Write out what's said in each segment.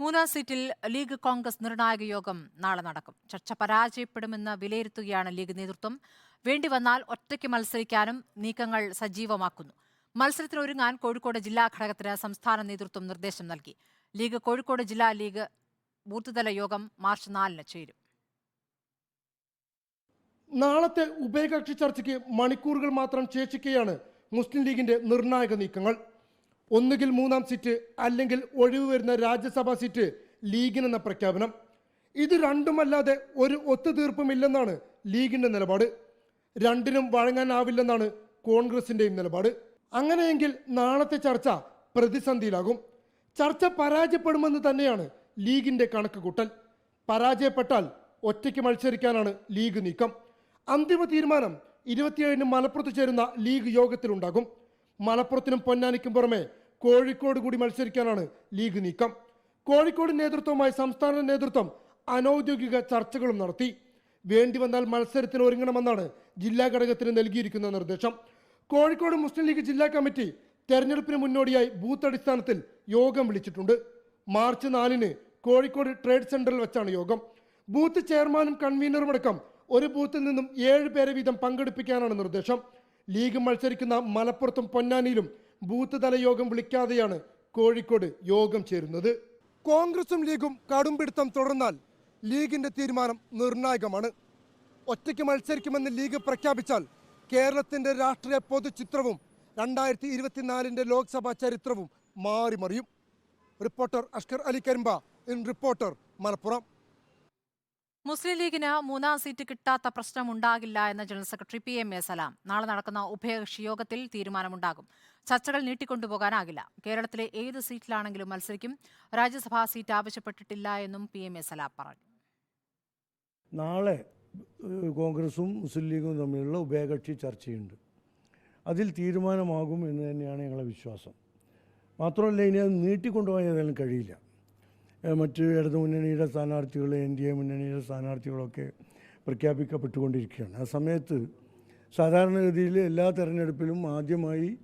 മൂന്നാം സീറ്റിൽ ലീഗ് കോൺഗ്രസ് നിർണായക യോഗം നാളെ നടക്കും. ചർച്ച പരാജയപ്പെടുമെന്ന് വിലയിരുത്തുകയാണ് ലീഗ് നേതൃത്വം. വേണ്ടി വന്നാൽ ഒറ്റയ്ക്ക് മത്സരിക്കാനും നീക്കങ്ങൾ സജീവമാക്കുന്നു. മത്സരത്തിനൊരുങ്ങാൻ കോഴിക്കോട് ജില്ലാ ഘടകത്തിന് സംസ്ഥാന നേതൃത്വം നിർദ്ദേശം നൽകി. ലീഗ് കോഴിക്കോട് ജില്ലാ ലീഗ് ബൂത്തുതല യോഗം മാർച്ച് നാലിന് ചേരും. നാളത്തെ ഉഭയകക്ഷി ചർച്ചയ്ക്ക് മണിക്കൂറുകൾ മാത്രം ശേഷിക്കെയാണ് മുസ്ലിം ലീഗിന്റെ നിർണായക നീക്കങ്ങൾ. ഒന്നുകിൽ മൂന്നാം സീറ്റ് അല്ലെങ്കിൽ ഒഴിവ് വരുന്ന രാജ്യസഭാ സീറ്റ് ലീഗിനെന്ന പ്രഖ്യാപനം. ഇത് രണ്ടുമല്ലാതെ ഒരു ഒത്തുതീർപ്പുമില്ലെന്നാണ് ലീഗിന്റെ നിലപാട്. രണ്ടിനും വഴങ്ങാനാവില്ലെന്നാണ് കോൺഗ്രസിന്റെയും നിലപാട്. അങ്ങനെയെങ്കിൽ നാളത്തെ ചർച്ച പ്രതിസന്ധിയിലാകും. ചർച്ച പരാജയപ്പെടുമെന്ന് തന്നെയാണ് ലീഗിന്റെ കണക്കുകൂട്ടൽ പരാജയപ്പെട്ടാൽ ഒറ്റയ്ക്ക് മത്സരിക്കാനാണ് ലീഗ് നീക്കം. അന്തിമ തീരുമാനം ഇരുപത്തിയേഴിന് മലപ്പുറത്ത് ചേരുന്ന ലീഗ് യോഗത്തിലുണ്ടാകും. മലപ്പുറത്തിനും പൊന്നാനിക്കും പുറമെ കോഴിക്കോട് കൂടി മത്സരിക്കാനാണ് ലീഗ് നീക്കം. കോഴിക്കോട് നേതൃത്വവുമായി സംസ്ഥാന നേതൃത്വം അനൌദ്യോഗിക ചർച്ചകളും നടത്തി. വേണ്ടി വന്നാൽ മത്സരത്തിന് ഒരുങ്ങണമെന്നാണ് ജില്ലാ ഘടകത്തിന് നൽകിയിരിക്കുന്ന നിർദ്ദേശം. കോഴിക്കോട് മുസ്ലിം ലീഗ് ജില്ലാ കമ്മിറ്റി തെരഞ്ഞെടുപ്പിന് മുന്നോടിയായി ബൂത്ത് അടിസ്ഥാനത്തിൽ യോഗം വിളിച്ചിട്ടുണ്ട്. മാർച്ച് നാലിന് കോഴിക്കോട് ട്രേഡ് സെന്ററിൽ വെച്ചാണ് യോഗം. ബൂത്ത് ചെയർമാനും കൺവീനറും അടക്കം ഒരു ബൂത്തിൽ നിന്നും ഏഴ് പേരെ വീതം പങ്കെടുപ്പിക്കാനാണ് നിർദ്ദേശം. ലീഗ് മത്സരിക്കുന്ന മലപ്പുറത്തും പൊന്നാനിയിലും ബൂത്ത് തല യോഗം വിളിക്കാതെയാണ് കോഴിക്കോട് യോഗം ചേരുന്നത്. കോൺഗ്രസും ലീഗും കടുംപിടുത്തം തുടർന്നാൽ ലീഗിന്റെ തീരുമാനം നിർണായകമാണ്. ഒറ്റയ്ക്ക് മത്സരിക്കുമെന്ന് ലീഗ് പ്രഖ്യാപിച്ചാൽ കേരളത്തിന്റെ രാഷ്ട്രീയ പൊതുചിത്രവും രണ്ടായിരത്തി ഇരുപത്തിനാലിന്റെ ലോക്സഭാ ചരിത്രവും മാറിമറിയും. Reporter Ashkar Ali Karimba in reporter Malappuram. Muslim ലീഗിന് മൂന്നാം സീറ്റ് കിട്ടാത്ത പ്രശ്നമുണ്ടാകില്ല എന്ന general secretary P M A Salam. നാളെ നടക്കുന്ന ഉഭയകക്ഷി യോഗത്തിൽ തീരുമാനമുണ്ടാകും. ചർച്ചകൾ നീട്ടിക്കൊണ്ടുപോകാനാകില്ല. കേരളത്തിലെ ഏത് സീറ്റിലാണെങ്കിലും മത്സരിക്കും. രാജ്യസഭാ സീറ്റ് ആവശ്യപ്പെട്ടിട്ടില്ല എന്നും പി എം എ സലാം പറഞ്ഞു. നാളെ കോൺഗ്രസും മുസ്ലിം ലീഗും തമ്മിലുള്ള ഉഭയകക്ഷി ചർച്ചയുണ്ട്. അതിൽ തീരുമാനമാകും എന്ന് തന്നെയാണ് ഞങ്ങളുടെ വിശ്വാസം. മാത്രമല്ല ഇനി അത് നീട്ടിക്കൊണ്ടുപോകാൻ ഏതായാലും കഴിയില്ല. മറ്റ് ഇടതു മുന്നണിയുടെ സ്ഥാനാർത്ഥികൾ എൻ ഡി എ മുന്നണിയുടെ സ്ഥാനാർത്ഥികളൊക്കെ പ്രഖ്യാപിക്കപ്പെട്ടുകൊണ്ടിരിക്കുകയാണ്. ആ സമയത്ത് സാധാരണഗതിയിൽ എല്ലാ തെരഞ്ഞെടുപ്പിലും ആദ്യമായി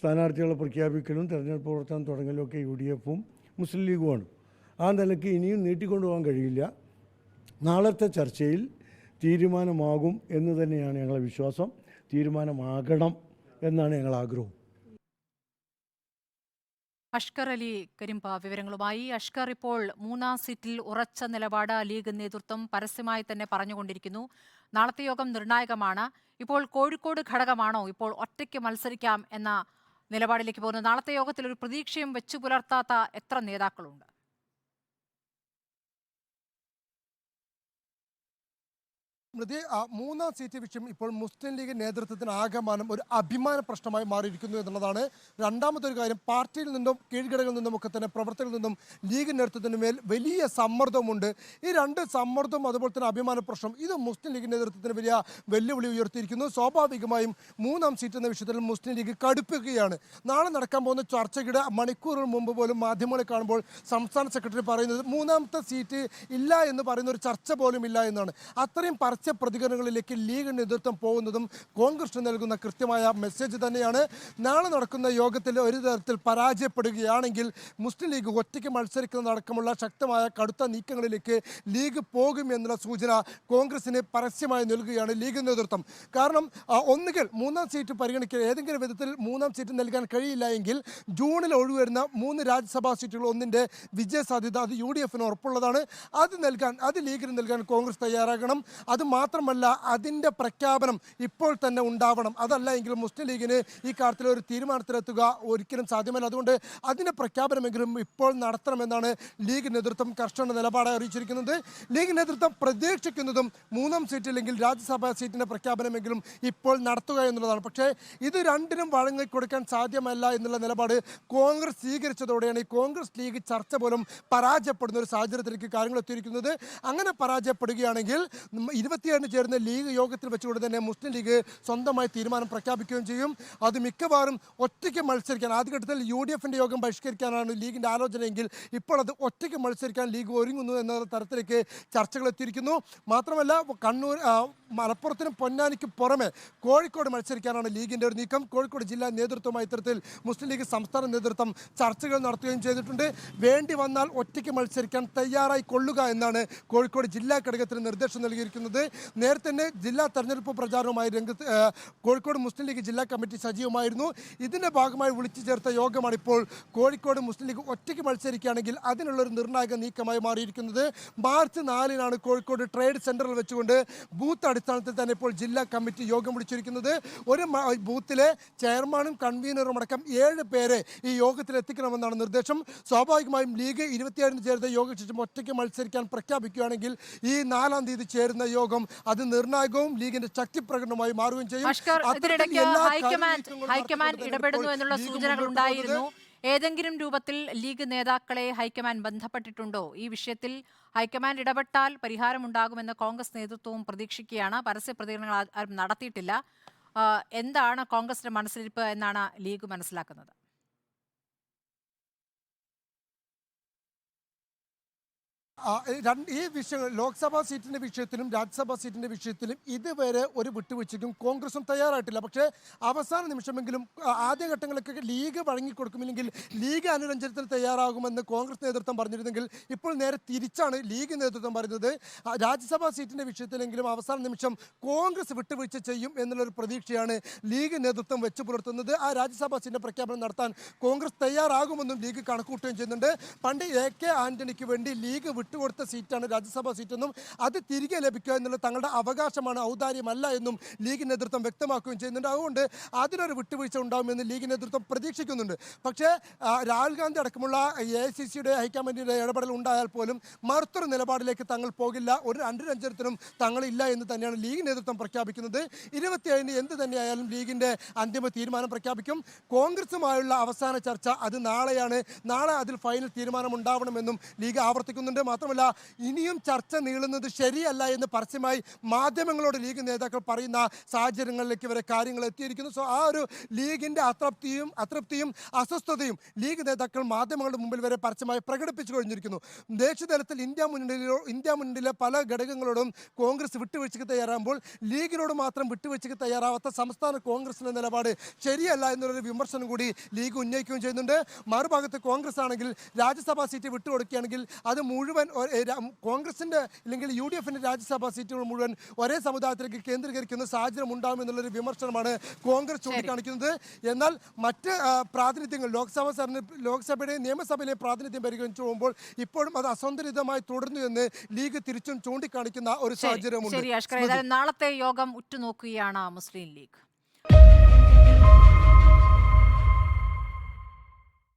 സ്ഥാനാർത്ഥികളെ പ്രഖ്യാപിക്കലും തെരഞ്ഞെടുപ്പ് പ്രവർത്തനം തുടങ്ങലും ഒക്കെ യു ഡി എഫും മുസ്ലിം ലീഗുമാണ്. ആ നിലയ്ക്ക് ഇനിയും നീട്ടിക്കൊണ്ടുപോകാൻ കഴിയില്ല. നാളത്തെ ചർച്ചയിൽ തീരുമാനമാകും എന്ന് തന്നെയാണ് ഞങ്ങളുടെ വിശ്വാസം. തീരുമാനമാകണം എന്നാണ് ഞങ്ങളുടെ ആഗ്രഹം അഷ്കർ അലി കരിമ്പ വിവരങ്ങളുമായി. അഷ്കർ ഇപ്പോൾ മൂന്നാം സീറ്റിൽ ഉറച്ച നിലപാട് ലീഗ് നേതൃത്വം പരസ്യമായി തന്നെ പറഞ്ഞുകൊണ്ടിരിക്കുന്നു. നാളത്തെ യോഗം നിർണായകമാണ്. ഇപ്പോൾ കോഴിക്കോട് ഘടകമാണോ ഇപ്പോൾ ഒറ്റയ്ക്ക് മത്സരിക്കാം എന്ന നിലപാടിലേക്ക് പോകുന്നത്? നാളത്തെ യോഗത്തിൽ ഒരു പ്രതീക്ഷയും വെച്ചു പുലർത്താത്ത എത്ര നേതാക്കളുണ്ട്? സ്മൃതി മൂന്നാം സീറ്റ് വിഷയം ഇപ്പോൾ മുസ്ലിം ലീഗ് നേതൃത്വത്തിന് ആകമാനം ഒരു അഭിമാന പ്രശ്നമായി മാറിയിരിക്കുന്നു എന്നുള്ളതാണ്. രണ്ടാമത്തൊരു കാര്യം പാർട്ടിയിൽ നിന്നും കീഴ്ഘടകളിൽ നിന്നും ഒക്കെ തന്നെ പ്രവർത്തകരിൽ നിന്നും ലീഗ് നേതൃത്വത്തിന് മേൽ വലിയ സമ്മർദ്ദമുണ്ട്. ഈ രണ്ട് സമ്മർദ്ദവും അതുപോലെ തന്നെ അഭിമാന പ്രശ്നം ഇത് മുസ്ലിം ലീഗ് നേതൃത്വത്തിന് വലിയ വെല്ലുവിളി ഉയർത്തിയിരിക്കുന്നു. സ്വാഭാവികമായും മൂന്നാം സീറ്റ് എന്ന വിഷയത്തിൽ മുസ്ലിം ലീഗ് കടുപ്പിക്കുകയാണ്. നാളെ നടക്കാൻ പോകുന്ന ചർച്ചയുടെ മണിക്കൂറുകൾ മുമ്പ് പോലും മാധ്യമങ്ങളെ കാണുമ്പോൾ സംസ്ഥാന സെക്രട്ടറി പറയുന്നത് മൂന്നാമത്തെ സീറ്റ് ഇല്ല എന്ന് പറയുന്ന ഒരു ചർച്ച പോലും ഇല്ല എന്നാണ്. അത്രയും പരസ്യ പ്രതികരണങ്ങളിലേക്ക് ലീഗ് നേതൃത്വം പോകുന്നതും കോൺഗ്രസിന് നൽകുന്ന കൃത്യമായ മെസ്സേജ് തന്നെയാണ്. നാളെ നടക്കുന്ന യോഗത്തിൽ ഒരു തരത്തിൽ പരാജയപ്പെടുകയാണെങ്കിൽ മുസ്ലിം ലീഗ് ഒറ്റയ്ക്ക് മത്സരിക്കുന്നതടക്കമുള്ള ശക്തമായ കടുത്ത നീക്കങ്ങളിലേക്ക് ലീഗ് പോകും എന്നുള്ള സൂചന കോൺഗ്രസിന് പരസ്യമായി നൽകുകയാണ് ലീഗ് നേതൃത്വം. കാരണം ഒന്നുകിൽ മൂന്നാം സീറ്റ് പരിഗണിക്കുക ഏതെങ്കിലും വിധത്തിൽ മൂന്നാം സീറ്റ് നൽകാൻ കഴിയില്ല എങ്കിൽ ജൂണിൽ ഒഴിവരുന്ന മൂന്ന് രാജ്യസഭാ സീറ്റുകൾ ഒന്നിന്റെ വിജയ സാധ്യത അത് യു ഡി എഫിന് ഉറപ്പുള്ളതാണ്. അത് നൽകാൻ അത് ലീഗിന് നൽകാൻ കോൺഗ്രസ് തയ്യാറാകണം. അത് മാത്രമല്ല അതിന്റെ പ്രഖ്യാപനം ഇപ്പോൾ തന്നെ ഉണ്ടാവണം. അതല്ല എങ്കിൽ മുസ്ലിം ലീഗിന് ഈ കാര്യത്തിൽ ഒരു തീരുമാനത്തിലെത്തുക ഒരിക്കലും സാധ്യമല്ല. അതുകൊണ്ട് അതിന്റെ പ്രഖ്യാപനമെങ്കിലും ഇപ്പോൾ നടത്തണമെന്നാണ് ലീഗ് നേതൃത്വം കർശന നിലപാട് അറിയിച്ചിരിക്കുന്നത്. ലീഗ് നേതൃത്വം പ്രതീക്ഷിക്കുന്നതും മൂന്നാം സീറ്റില്ലെങ്കിൽ രാജ്യസഭാ സീറ്റിന്റെ പ്രഖ്യാപനമെങ്കിലും ഇപ്പോൾ നടത്തുക എന്നുള്ളതാണ്. പക്ഷേ ഇത് രണ്ടിനും വഴങ്ങിക്കൊടുക്കാൻ സാധ്യമല്ല എന്നുള്ള നിലപാട് കോൺഗ്രസ് സ്വീകരിച്ചതോടെയാണ് ഈ കോൺഗ്രസ് ലീഗ് ചർച്ച പോലും പരാജയപ്പെടുന്ന ഒരു സാഹചര്യത്തിലേക്ക് കാര്യങ്ങൾ എത്തിയിരിക്കുന്നത്. അങ്ങനെ പരാജയപ്പെടുകയാണെങ്കിൽ ഉം, ഇരുപത്തിയേഴിന് ചേരുന്ന ലീഗ് യോഗത്തിൽ വെച്ചുകൊണ്ട് തന്നെ മുസ്ലിം ലീഗ് സ്വന്തമായി തീരുമാനം പ്രഖ്യാപിക്കുകയും ചെയ്യും. അത് മിക്കവാറും ഒറ്റയ്ക്ക് മത്സരിക്കാൻ ആദ്യഘട്ടത്തിൽ യു ഡി എഫിന്റെ യോഗം ബഹിഷ്കരിക്കാനാണ് ലീഗിന്റെ ആലോചനയെങ്കിൽ ഇപ്പോൾ അത് ഒറ്റയ്ക്ക് മത്സരിക്കാൻ ലീഗ് ഒരുങ്ങുന്നു എന്ന തരത്തിലേക്ക് ചർച്ചകൾ എത്തിയിരിക്കുന്നു. മാത്രമല്ല കണ്ണൂർ മലപ്പുറത്തിനും പൊന്നാനിക്കും പുറമെ കോഴിക്കോട് മത്സരിക്കാനാണ് ലീഗിന്റെ ഒരു നീക്കം. കോഴിക്കോട് ജില്ലാ നേതൃത്വമായി ഇത്തരത്തിൽ മുസ്ലിം ലീഗ് സംസ്ഥാന നേതൃത്വം ചർച്ചകൾ നടത്തുകയും ചെയ്തിട്ടുണ്ട്. വേണ്ടി വന്നാൽ ഒറ്റയ്ക്ക് മത്സരിക്കാൻ തയ്യാറായി കൊള്ളുക എന്നാണ് കോഴിക്കോട് ജില്ലാ ഘടകത്തിന് നിർദ്ദേശം നൽകിയിരിക്കുന്നത്. നേരത്തെ തന്നെ ജില്ലാ തെരഞ്ഞെടുപ്പ് പ്രചാരണവുമായി രംഗത്ത് കോഴിക്കോട് മുസ്ലിം ലീഗ് ജില്ലാ കമ്മിറ്റി സജീവമായിരുന്നു. ഇതിന്റെ ഭാഗമായി വിളിച്ചു ചേർത്ത യോഗമാണ് ഇപ്പോൾ കോഴിക്കോട് മുസ്ലിം ലീഗ് ഒറ്റയ്ക്ക് മത്സരിക്കുകയാണെങ്കിൽ അതിനുള്ളൊരു നിർണായക നീക്കമായി മാറിയിരിക്കുന്നത്. മാർച്ച് നാലിനാണ് കോഴിക്കോട് ട്രേഡ് സെന്ററിൽ വെച്ചുകൊണ്ട് ബൂത്ത് അടിസ്ഥാനത്തിൽ തന്നെ ഇപ്പോൾ ജില്ലാ കമ്മിറ്റി യോഗം വിളിച്ചിരിക്കുന്നത്. ഒരു ബൂത്തിലെ ചെയർമാനും കൺവീനറും അടക്കം ഏഴ് പേരെ ഈ യോഗത്തിൽ എത്തിക്കണമെന്നാണ് നിർദ്ദേശം. സ്വാഭാവികമായും ലീഗ് ഇരുപത്തിയേഴിന് ചേർന്ന യോഗശേഷം ഒറ്റയ്ക്ക് മത്സരിക്കാൻ പ്രഖ്യാപിക്കുകയാണെങ്കിൽ ഈ നാലാം തീയതി ചേരുന്ന യോഗം അത് നിർണായകവും ലീഗിന്റെ ശക്തി പ്രകടനമായി മാറുകയും ചെയ്യും. ഹൈക്കമാൻഡ് ഇടപെടുന്നു എന്നുള്ള സൂചനകൾ ഉണ്ടായിരുന്നു. ഏതെങ്കിലും രൂപത്തിൽ ലീഗ് നേതാക്കളെ ഹൈക്കമാൻഡ് ബന്ധപ്പെട്ടിട്ടുണ്ടോ? ഈ വിഷയത്തിൽ ഹൈക്കമാൻഡ് ഇടപെട്ടാൽ പരിഹാരമുണ്ടാകുമെന്ന് കോൺഗ്രസ് നേതൃത്വവും പ്രതീക്ഷിക്കുകയാണ്. പരസ്യ പ്രതികരണങ്ങൾ ആരും നടത്തിയിട്ടില്ല. എന്താണ് കോൺഗ്രസിന്റെ മനസ്സിലിരിപ്പ് എന്നാണ് ലീഗ് മനസ്സിലാക്കുന്നത്? ഈ വിഷയ ലോക്സഭാ സീറ്റിന്റെ വിഷയത്തിലും രാജ്യസഭാ സീറ്റിന്റെ വിഷയത്തിലും ഇതുവരെ ഒരു വിട്ടുവീഴ്ചയ്ക്കും കോൺഗ്രസും തയ്യാറായിട്ടില്ല. പക്ഷേ അവസാന നിമിഷമെങ്കിലും ആദ്യഘട്ടങ്ങളൊക്കെ ലീഗ് വഴങ്ങിക്കൊടുക്കുമില്ലെങ്കിൽ ലീഗ് അനുരഞ്ജനത്തിന് തയ്യാറാകുമെന്ന് കോൺഗ്രസ് നേതൃത്വം പറഞ്ഞിരുന്നെങ്കിൽ ഇപ്പോൾ നേരെ തിരിച്ചാണ് ലീഗ് നേതൃത്വം പറയുന്നത് രാജ്യസഭാ സീറ്റിന്റെ വിഷയത്തിലെങ്കിലും അവസാന നിമിഷം കോൺഗ്രസ് വിട്ടുവീഴ്ച ചെയ്യും എന്നുള്ളൊരു പ്രതീക്ഷയാണ് ലീഗ് നേതൃത്വം വെച്ചു പുലർത്തുന്നത്. ആ രാജ്യസഭാ സീറ്റിന്റെ പ്രഖ്യാപനം നടത്താൻ കോൺഗ്രസ് തയ്യാറാകുമെന്നും ലീഗ് കണക്കൂട്ടുകയും ചെയ്യുന്നുണ്ട്. പണ്ട് എ കെ ആന്റണിക്ക് വേണ്ടി ലീഗ് വിട്ടുകൊടുത്ത സീറ്റാണ് രാജ്യസഭാ സീറ്റെന്നും അത് തിരികെ ലഭിക്കുക എന്നുള്ളത് തങ്ങളുടെ അവകാശമാണ് ഔദാര്യമല്ല എന്നും ലീഗ് നേതൃത്വം വ്യക്തമാക്കുകയും ചെയ്യുന്നുണ്ട്. അതുകൊണ്ട് അതിനൊരു വിട്ടുവീഴ്ച ഉണ്ടാകുമെന്ന് ലീഗ് നേതൃത്വം പ്രതീക്ഷിക്കുന്നുണ്ട്. പക്ഷേ രാഹുൽ ഗാന്ധി അടക്കമുള്ള എ ഐ സി സിയുടെ ഹൈക്കമാൻഡിന്റെ ഇടപെടൽ ഉണ്ടായാൽ പോലും മറുത്തൊരു നിലപാടിലേക്ക് തങ്ങൾ പോകില്ല. ഒരു രണ്ടിരഞ്ചരത്തിനും തങ്ങളില്ല എന്ന് തന്നെയാണ് ലീഗ് നേതൃത്വം പ്രഖ്യാപിക്കുന്നത്. ഇരുപത്തിയേഴിന് എന്ത് തന്നെയായാലും ലീഗിന്റെ അന്തിമ തീരുമാനം പ്രഖ്യാപിക്കും. കോൺഗ്രസുമായുള്ള അവസാന ചർച്ച അത് നാളെയാണ്. നാളെ അതിൽ ഫൈനൽ തീരുമാനം ഉണ്ടാവണമെന്നും ലീഗ് ആവർത്തിക്കുന്നുണ്ട്. മാത്രമല്ല ഇനിയും ചർച്ച നീളുന്നത് ശരിയല്ല എന്ന് പരസ്യമായി മാധ്യമങ്ങളോട് ലീഗ് നേതാക്കൾ പറയുന്ന സാഹചര്യങ്ങളിലേക്ക് വരെ കാര്യങ്ങൾ എത്തിയിരിക്കുന്നു. സോ ആ ഒരു ലീഗിന്റെ അതൃപ്തിയും അതൃപ്തിയും അസ്വസ്ഥതയും ലീഗ് നേതാക്കൾ മാധ്യമങ്ങളുടെ മുമ്പിൽ വരെ പരസ്യമായി പ്രകടിപ്പിച്ചു കഴിഞ്ഞിരിക്കുന്നു. ദേശീയതലത്തിൽ ഇന്ത്യ മുന്നണിയിലോ ഇന്ത്യ മുന്നണിയിലെ പല ഘടകങ്ങളോടും കോൺഗ്രസ് വിട്ടുവീഴ്ചയ്ക്ക് തയ്യാറാകുമ്പോൾ ലീഗിനോട് മാത്രം വിട്ടുവീഴ്ചയ്ക്ക് തയ്യാറാവാത്ത സംസ്ഥാന കോൺഗ്രസിന്റെ നിലപാട് ശരിയല്ല എന്നുള്ളൊരു വിമർശനം കൂടി ലീഗ് ഉന്നയിക്കുകയും ചെയ്യുന്നുണ്ട്. മറുഭാഗത്ത് കോൺഗ്രസ് ആണെങ്കിൽ രാജ്യസഭാ സീറ്റ് വിട്ടുകൊടുക്കുകയാണെങ്കിൽ അത് മുഴുവൻ കോൺഗ്രസിന്റെ അല്ലെങ്കിൽ യു ഡി എഫിന്റെ രാജ്യസഭാ സീറ്റുകൾ മുഴുവൻ ഒരേ സമുദായത്തിലേക്ക് കേന്ദ്രീകരിക്കുന്ന സാഹചര്യം ഉണ്ടാകും എന്നുള്ളൊരു വിമർശനമാണ് കോൺഗ്രസ് ചൂണ്ടിക്കാണിക്കുന്നത്. എന്നാൽ മറ്റ് പ്രാതിനിധ്യങ്ങൾ ലോക്സഭാ തെരഞ്ഞെടുപ്പ് ലോക്സഭയുടെയും നിയമസഭയിലെയും പ്രാതിനിധ്യം പരിഗണിച്ചു പോകുമ്പോൾ ഇപ്പോഴും അത് അസന്തുലിതമായി തുടർന്നു എന്ന് ലീഗ് തിരിച്ചും ചൂണ്ടിക്കാണിക്കുന്ന ഒരു സാഹചര്യമുണ്ട്. നാളത്തെ യോഗം ഉറ്റുനോക്കുകയാണ് മുസ്ലിം ലീഗ്.